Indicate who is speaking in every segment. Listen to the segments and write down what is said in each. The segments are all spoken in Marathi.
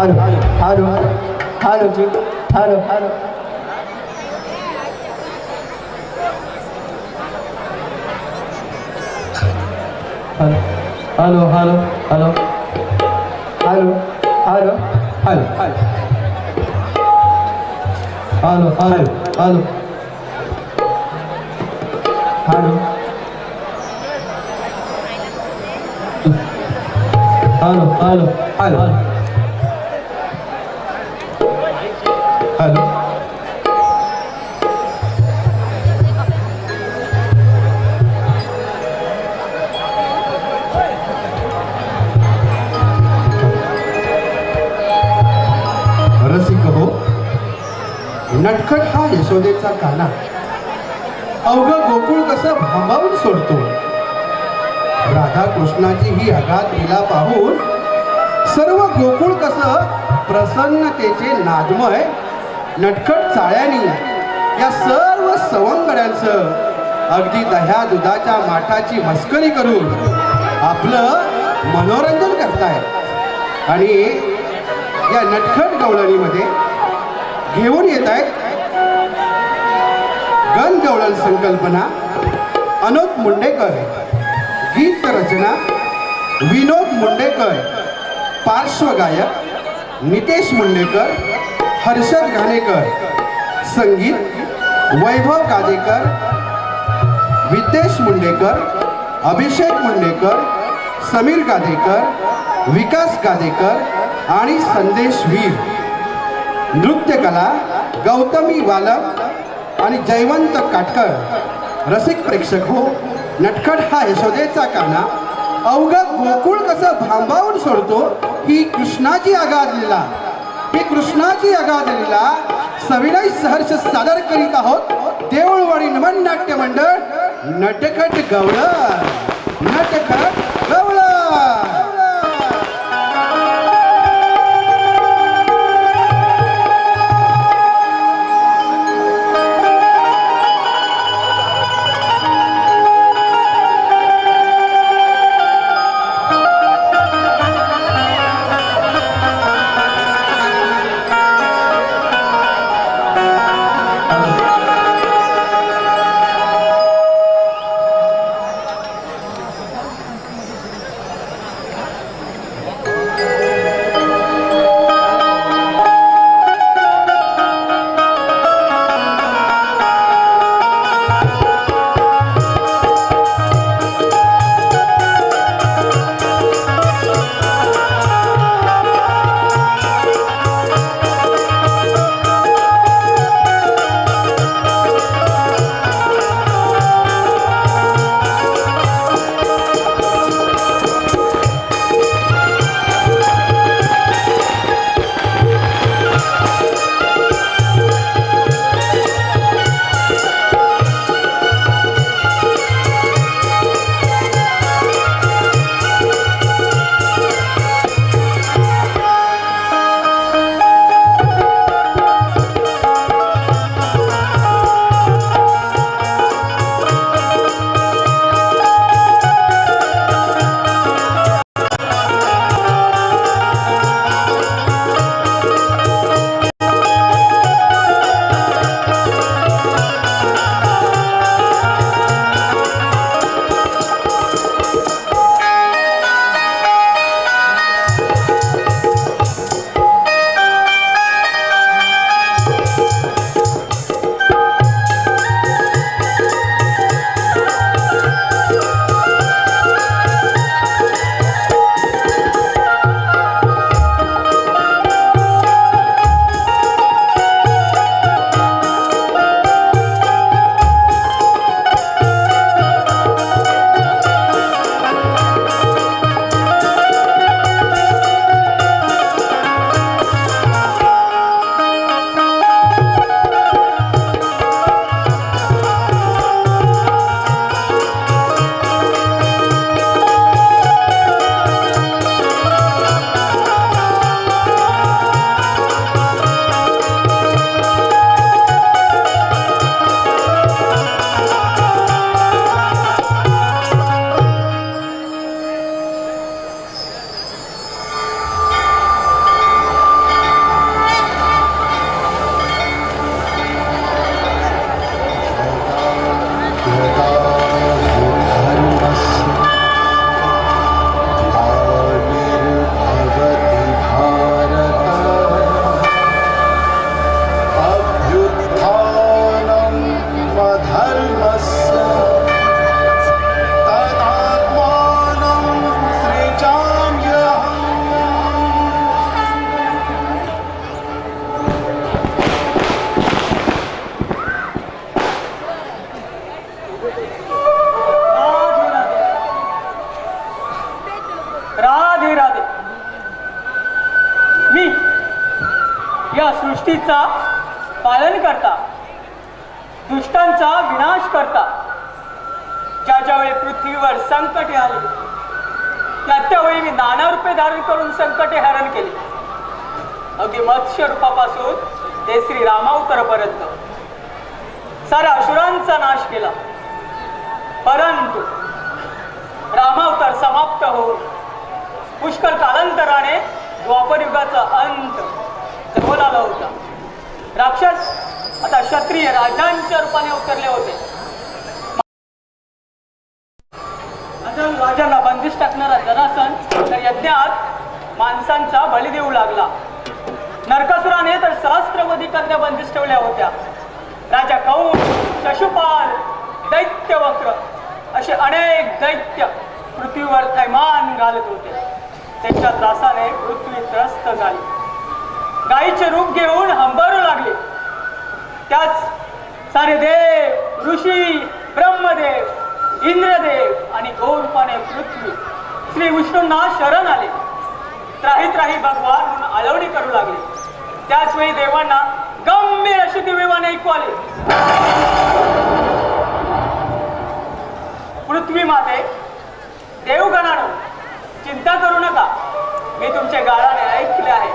Speaker 1: 春春春じ春。春ハロハ
Speaker 2: ロハロハロハ
Speaker 1: ロハロハ
Speaker 2: ロハ
Speaker 1: ロハロハ
Speaker 2: ロ
Speaker 1: ハロハ
Speaker 2: ロハロ नटखट हा यशोदेचा काना. अवघं गोकुळ कसं भांबावून सोडतो? राधा कृष्णाची ही अगाध लीला पाहून सर्व गोकुळ कसं प्रसन्नतेचे नादमय नटखट चाळ्यांनी या सर्व सवंगड्यांचं अगदी दह्या दुधाच्या माठाची मस्करी करून आपलं मनोरंजन करतायत. आणि या नटखट गवळणीमध्ये घेऊन येत आहेत. गण गवळण संकल्पना अनोद मुंडेकर. गीत रचना विनोद मुंडेकर. पार्श्वगायक नितेश मुंडेकर हर्षद घाणेकर. संगीत वैभव कादेकर विद्येश मुंडेकर अभिषेक मुंडेकर समीर गादेकर विकास गादेकर आणि संदेश वीर. नृत्यकला गौतमी वालम आणि जयवंत काटकर. रसिक प्रेक्षक हो नटखट हा यशोदेचा काना. अवघं गोकुळ कसं भांबावून सोडतो ही कृष्णाची अगाध लिला ही कृष्णाची अगाध लिला सविनय सहर्ष सादर करीत आहोत देऊळवाडी नमन नाट्य मंडळ नटखट गौरव. नटखट
Speaker 3: मत्स्य रूपापासून ते श्री रामावतारापर्यंत साऱ्या असुरांचा नाश केला. परंतु रामावतार समाप्त होऊन पुष्कळ कालांतराने द्वापर युगाचा अंत जवळ आला होता. राक्षस आता क्षत्रिय राजांच्या रूपाने उतरले होते. अजून बंदिश टाकणारा जरासन तर यज्ञात माणसांचा बळी देऊ लागला. तज्ञ बंदिश ठेवल्या होत्या. राजा कौन शशुपाल दैत्य वक्र असे अनेक दैत्य पृथ्वीवर थैमान घालत होते. त्यांच्या त्रासाने पृथ्वी त्रस्त झाली. गायीचे रूप घेऊन हंबरू लागले. त्याच सारे देव ऋषी ब्रह्मदेव इंद्रदेव आणि गौरूपाने पृथ्वी श्री विष्णूंना शरण आले. त्राही त्राही भगवान म्हणून आळवणी करू लागले. त्याच वेळी देवांना गंभीर अशी दिव्यवाने ऐकू पृथ्वी माते देवगणानं चिंता करू नका. मी तुमचे गाळाने ऐकले आहे.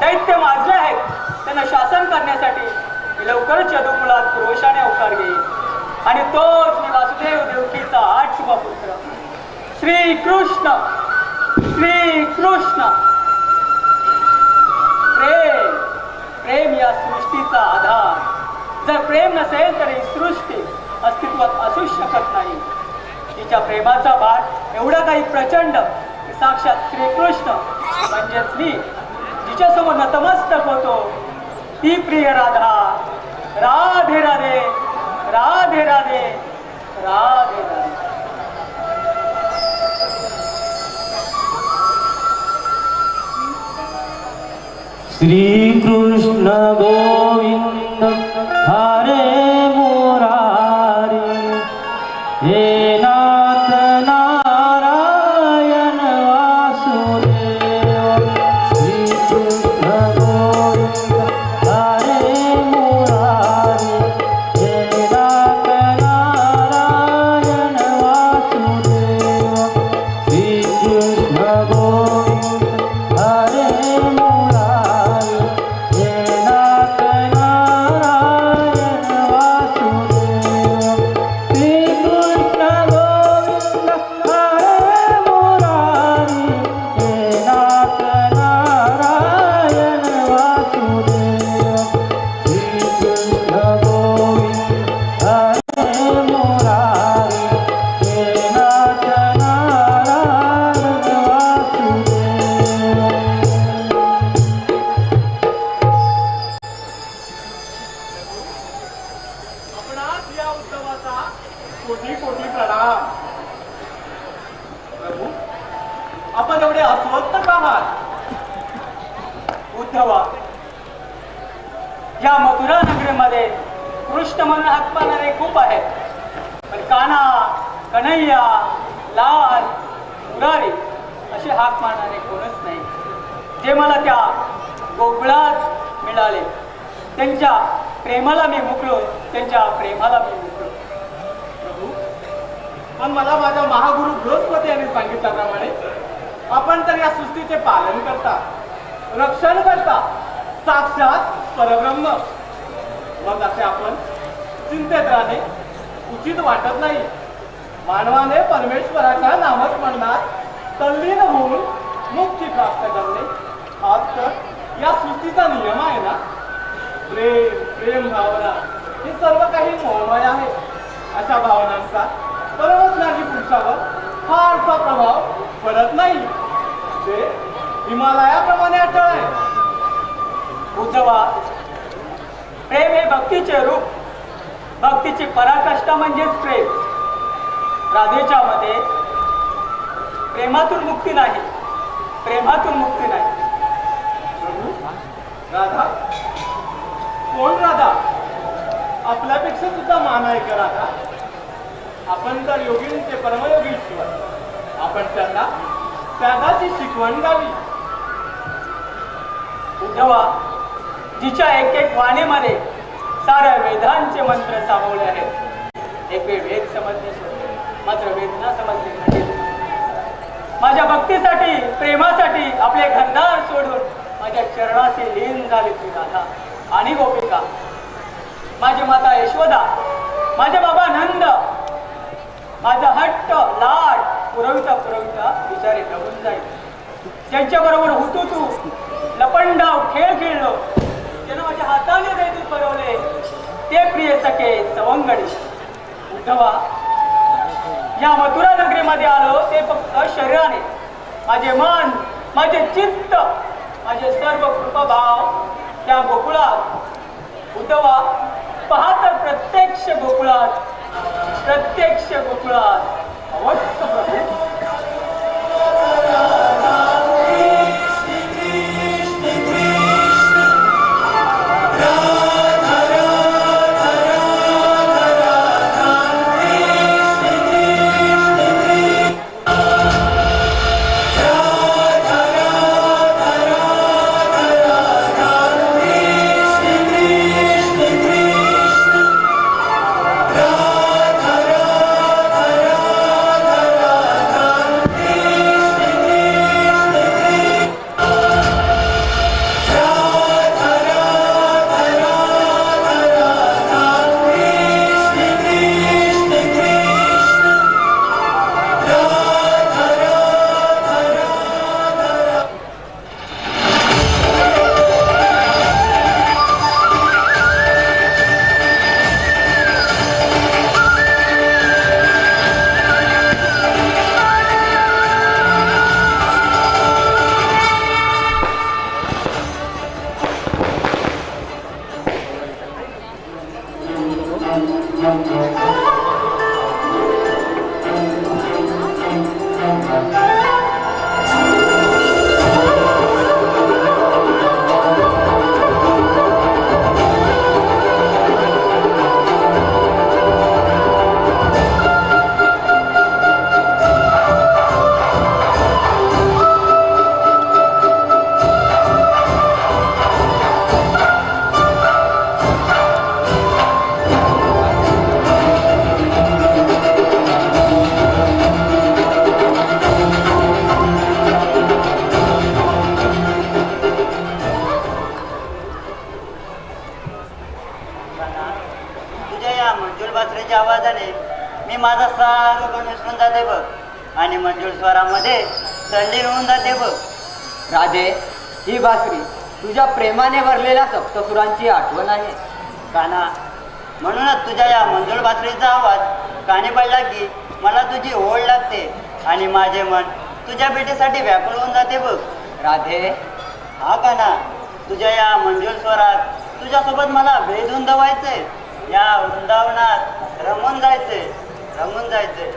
Speaker 3: दैत्य माजले आहेत. त्यांना शासन करण्यासाठी मी लवकरच यदुकुलात पुरुषाने अवकार घेईल आणि तोच मी वासुदेव देवकीचा आठवा पुत्र. श्री कृष्ण श्री कृष्ण प्रेम या सृष्टीचा आधार. जर प्रेम नसेल तर ही सृष्टी अस्तित्वात असूच शकत नाही. तिच्या प्रेमाचा भार एवढा काही प्रचंड साक्षात श्रीकृष्ण म्हणजेच मी जिच्यासमोर नतमस्तक होतो. ती प्रिय राधा राधे राधे राधे राधे राधे राधे.
Speaker 1: श्रीकृष्ण गोविंद हरे मुरारी हे
Speaker 4: परमेश्वराच्या नामस्मरणात तल्लीन होऊन मुक्ती प्राप्त करणे. आज तर या सृष्टीचा नियम आहे ना? प्रेम प्रेम भावना हे सर्व काही मोहमय आहे. अशा भावनांचा परमज्ञानी पुरुषावर फारसा प्रभाव पडत नाही. ते हिमालयाप्रमाणे अटळ आहे.
Speaker 3: उद्धवा प्रेम हे भक्तीचे रूप. भक्तीची पराकाष्ठा म्हणजेच प्रेम. राधेच्या मध्ये प्रेमातून मुक्ती नाही. प्रेमातून मुक्ती नाही.
Speaker 4: राधा. कोण राधा? आपल्यापेक्षा सुद्धा मान आहे का राधा? आपण तर योगींचे परमयोगीश्वर आपण त्यांना त्यागाची शिकवण द्यावी.
Speaker 3: उद्धवा जिच्या एक एक वाणीमध्ये साऱ्या वेदांचे मंत्र सामावले आहेत. एक वेळ वेद समजले मात्र वेदना समजली नाही. माझ्या भक्तीसाठी प्रेमासाठी आपले घरदार सोडून माझ्या चरणाशी लीन झाले ती राधा. आणि गोपिका माझी माता यशोदा माझे बाबा नंद माझा हट्ट लाड पुरविता पुरविता विचारे दबून जाईल. त्यांच्या बरोबर होतो तू लपंडाव खेळ खेळलो त्यानं माझ्या हाताने दैदूत बरवले ते प्रिय सखे सवंगडी. उद्धवा या मथुरा नगरीमध्ये आलो ते फक्त शरीराने माझे मन माझे चित्त माझे सर्व कृपभाव त्या गोकुळात उद्धवा पहा तर प्रत्यक्ष गोकुळात प्रत्यक्ष गोकुळात. अवश्य प्रभू.
Speaker 5: तुझ्या या मंजूळ बासरेच्या आवाजाने मी माझा सारं मन विसरून जाते बघ. आणि मंजूळ स्वरामध्ये तल्लीन होऊन जाते बघ.
Speaker 6: राधे ही बासरी तुझ्या प्रेमाने भरलेल्या सप्तसुरांची आठवण आहे.
Speaker 5: काना म्हणूनच तुझ्या या मंजूळ बासरीचा आवाज काने पडला की मला तुझी ओढ लागते आणि माझे मन तुझ्या भेटीसाठी व्याकुळ होऊन जाते बघ.
Speaker 6: राधे
Speaker 5: हा काना तुझ्या या मंजूळ स्वरात तुझ्यासोबत मला भेदून दवायचंय या वृंदावनात रमून जायचे रमून जायचंय.